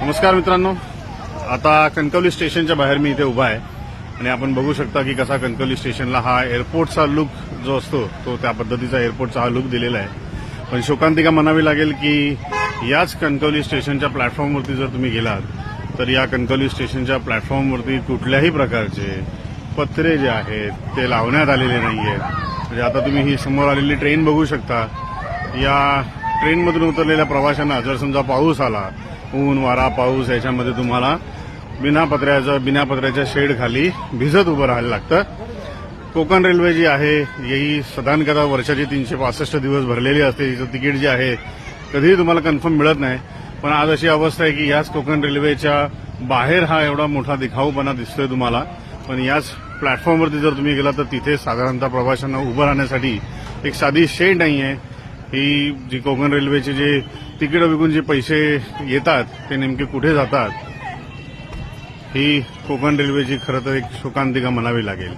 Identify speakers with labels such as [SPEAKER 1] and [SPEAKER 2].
[SPEAKER 1] नमस्कार मित्रांनो. आता कणकवली स्टेशनच्या बाहेर मी इथे उभा आहे. आणि आपण बघू शकता की कसा कणकवली स्टेशनला हा एअरपोर्टचा लुक जो असतो तो त्या पद्धतीचा एअरपोर्टचा हा लुक दिलेला आहे. पण शोकांतिका म्हणावी लागेल की याच कणकवली स्टेशनच्या प्लॅटफॉर्मवरती जर तुम्ही गेलात तर या कणकवली स्टेशनच्या प्लॅटफॉर्मवरती कुठल्याही प्रकारचे पत्रे जे आहेत ते लावण्यात आलेले नाही आहेत म्हणजे आता तुम्ही ही समोर आलेली ट्रेन बघू शकता. या ट्रेनमधून उतरलेल्या प्रवाशांना जर समजा पाऊस आला ऊन वारा पाऊस याच्यामध्ये तुम्हाला बिना पत्र्याचं बिना पत्र्याच्या शेड खाली भिजत उभं राहायला लागतं. कोकण रेल्वे जी आहे ही सदानकदा वर्षाची तीनशे पासष्ट दिवस भरलेली असते. तिचं तिकीट जे आहे कधीही तुम्हाला कन्फर्म मिळत नाही. पण आज अशी अवस्था आहे की याच कोकण रेल्वेच्या बाहेर हा एवढा मोठा दिखाऊपणा दिसतोय तुम्हाला. पण याच प्लॅटफॉर्मवरती जर तुम्ही गेला तर तिथे साधारणतः प्रवाशांना उभं राहण्यासाठी एक साधी शेड नाही आहे ही जी कोकण रेल्वेचे जे तिकीट विकून जे पैसे येतात ते नेमके कुठे जातात ही कोकण रेल्वेची खरं तर एक शोकांतिका म्हणावी लागेल.